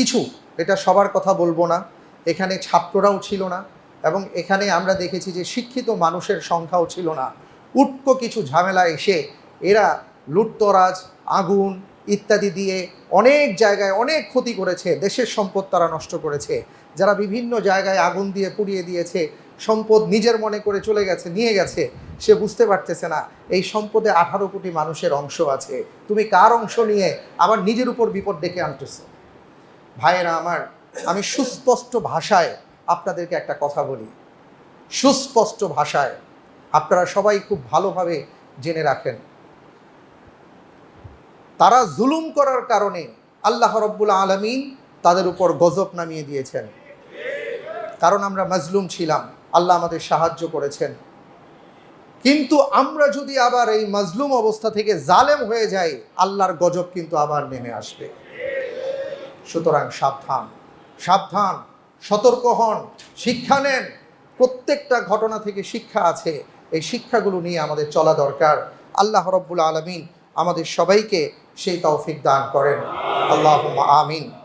কিছু, এটা সবার কথা বলব না। এখানে ছাত্ররাও ছিল না এবং এখানে আমরা দেখেছি যে শিক্ষিত মানুষের সংখ্যাও ছিল না। উটকো কিছু ঝামেলা এসে এরা লুটতরাজ, আগুন ইত্যাদি দিয়ে অনেক জায়গায় অনেক ক্ষতি করেছে, দেশের সম্পদ তারা নষ্ট করেছে। যারা বিভিন্ন জায়গায় আগুন দিয়ে পুড়িয়ে দিয়েছে, সম্পদ নিজের মনে করে চলে গেছে, নিয়ে গেছে, সে বুঝতে পারতেছে না, এই সম্পদে আঠারো কোটি মানুষের অংশ আছে। তুমি কার অংশ নিয়ে আবার নিজের উপর বিপদ ডেকে আনতেছো? ভাইয়েরা আমার, আমি সুস্পষ্ট ভাষায় আপনাদেরকে একটা কথা বলি। সুস্পষ্ট ভাষায় আপনারা সবাই খুব ভালোভাবে জেনে রাখেন। তারা জুলুম করার কারণে আল্লাহ রব্বুল আলমিন তাদের উপর গজব নামিয়ে দিয়েছেন। কারণ আমরা মজলুম ছিলাম, আল্লাহ আমাদের সাহায্য করেছেন। কিন্তু আমরা যদি আবার এই মজলুম অবস্থা থেকে জালেম হয়ে যাই, আল্লাহর গজব কিন্তু আবার নেমে আসবে। সুতরাং সাবধান। সাবধান, সতর্ক হন, শিক্ষা নেন। প্রত্যেকটা ঘটনা থেকে শিক্ষা আছে। এই শিক্ষাগুলো নিয়ে আমাদের চলা দরকার। আল্লাহ রব্বুল আলমিন আমাদের সবাইকে সেই তৌফিক দান করেন। আল্লাহ আমিন।